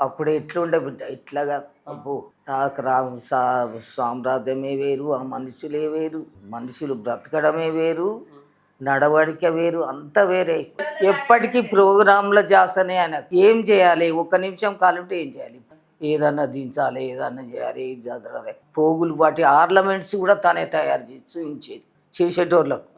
అప్పుడు ఎట్లుండే బిడ్డ? ఇట్లాగా అబ్బో నాకు రా సా- సామ్రాజ్యమే వేరు ఆ మనుషులే వేరు మనుషులు బ్రతకడమే వేరు నడవడిక వేరు అంత వేరే. ఎప్పటికీ ప్రోగ్రాంల జాసనే ఆయన. ఏం చేయాలి? ఒక్క నిమిషం కాలంటే ఏం చేయాలి? ఏదన్నా దించాలి ఏదన్నా చేయాలి ఏది చదవాలి పోగులు వాటి ఆర్నమెంట్స్ కూడా తనే తయారు చేసి చూపించేది చేసేటోళ్ళకు.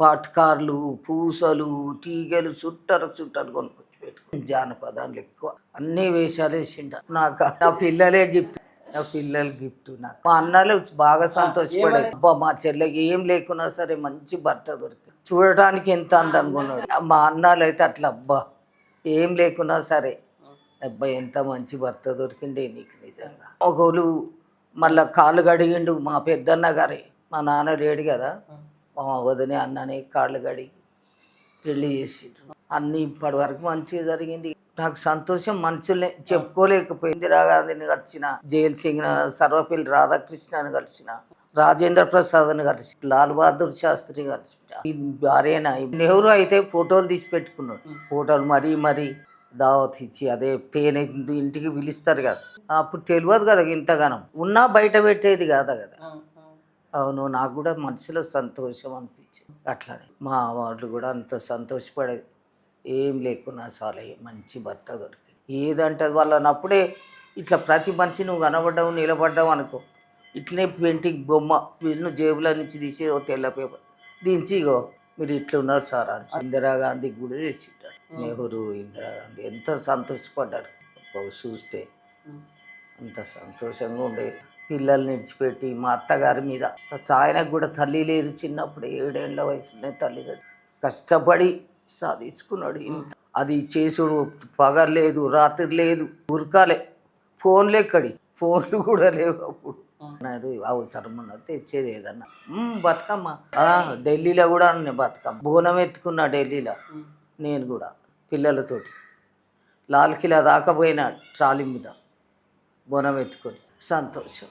పాట్కార్లు పూసలు తీగలు చుట్టరు చుట్టరు కొనుక్కొచ్చి పెట్టుకుని జానపదాలు ఎక్కువ. అన్ని వేషాలు వేసిండ. నాకు నా పిల్లలే గిఫ్ట్. నా పిల్లలు గిఫ్ట్ నాకు. మా అన్నలు బాగా సంతోషపడేది అబ్బా మా చెల్లెకి ఏం లేకున్నా సరే మంచి భర్త దొరికి చూడటానికి ఎంత అందంగా ఉన్నాడు. మా అన్నాలు అయితే అట్లా అబ్బా ఏం లేకున్నా సరే. అబ్బాయి ఎంత మంచి భర్త దొరికిండే నీకు నిజంగా. ఒకళ్ళు మళ్ళా కాళ్ళు గడిగిండు మా పెద్దన్న గారే. మా నాన్న లేడు కదా. మా వదిన అన్ననే కాళ్ళు కడిగి పెళ్ళి చేసిండ్రు. అన్ని ఇప్పటి వరకు మంచిగా జరిగింది. నాకు సంతోషం మనుషుల్ని చెప్పుకోలేకపోయింది ఇందిరాగాంధీని కలిసిన జైల్ సింగ్ సర్వపల్లి రాధాకృష్ణని కలిసిన రాజేంద్ర ప్రసాద్ని కలిసి లాల్ బహదూర్ శాస్త్రి కలిసి భార్యన నెహ్రూ అయితే ఫోటోలు తీసి పెట్టుకున్నాడు. ఫోటోలు మరీ మరీ దావత్ ఇచ్చి అదే తేనె ఇంటికి పిలుస్తారు కదా. అప్పుడు తెలియదు కదా ఇంతగానం. ఉన్నా బయట పెట్టేది కాదా కదా. అవును నాకు కూడా మనసులో సంతోషం అనిపించింది. అట్లానే మా వాళ్ళు కూడా అంత సంతోషపడేది. ఏం లేకున్నా చాలు మంచి భర్త దొరికింది. ఏదంటే వాళ్ళని అప్పుడే ఇట్లా ప్రతి మనిషి నువ్వు కనబడ్డావు నిలబడ్డావు అనుకో. ఇట్లనే పెయింటింగ్ బొమ్మ వీళ్ళు జేబుల నుంచి తీసి ఓ తెల్ల పేపర్. దించి ఇగో మీరు ఇట్లా ఉన్నారు సార్ అని ఇందిరాగాంధీ కూడా చేసింటారు నెహ్రూ ఇందిరాగాంధీ. ఎంత సంతోషపడ్డారు. చూస్తే అంత సంతోషంగా ఉండేది. పిల్లల్ని విడిచిపెట్టి మా అత్తగారి మీద. ఆయనకు కూడా తల్లి లేదు చిన్నప్పుడు. ఏడేళ్ళ వయసులోనే తల్లి. కష్టపడి సాధించుకున్నాడు ఇంత. అది చేసుడు పగలు లేదు రాత్రి లేదు ఉరకాలే. ఫోన్లు ఎక్కడి ఫోన్లు కూడా లేవు అప్పుడు. అది అవసరం ఉన్నది తెచ్చేది ఏదన్నా. బతుకమ్మ. ఢిల్లీలో కూడా నేను బతుకమ్మ. బోనం ఎత్తుకున్నా ఢిల్లీలో నేను కూడా పిల్లలతోటి. లాల్ కిలా దాకపోయినా ట్రాలీ మీద బోనం ఎత్తుకొని. సంతోషం.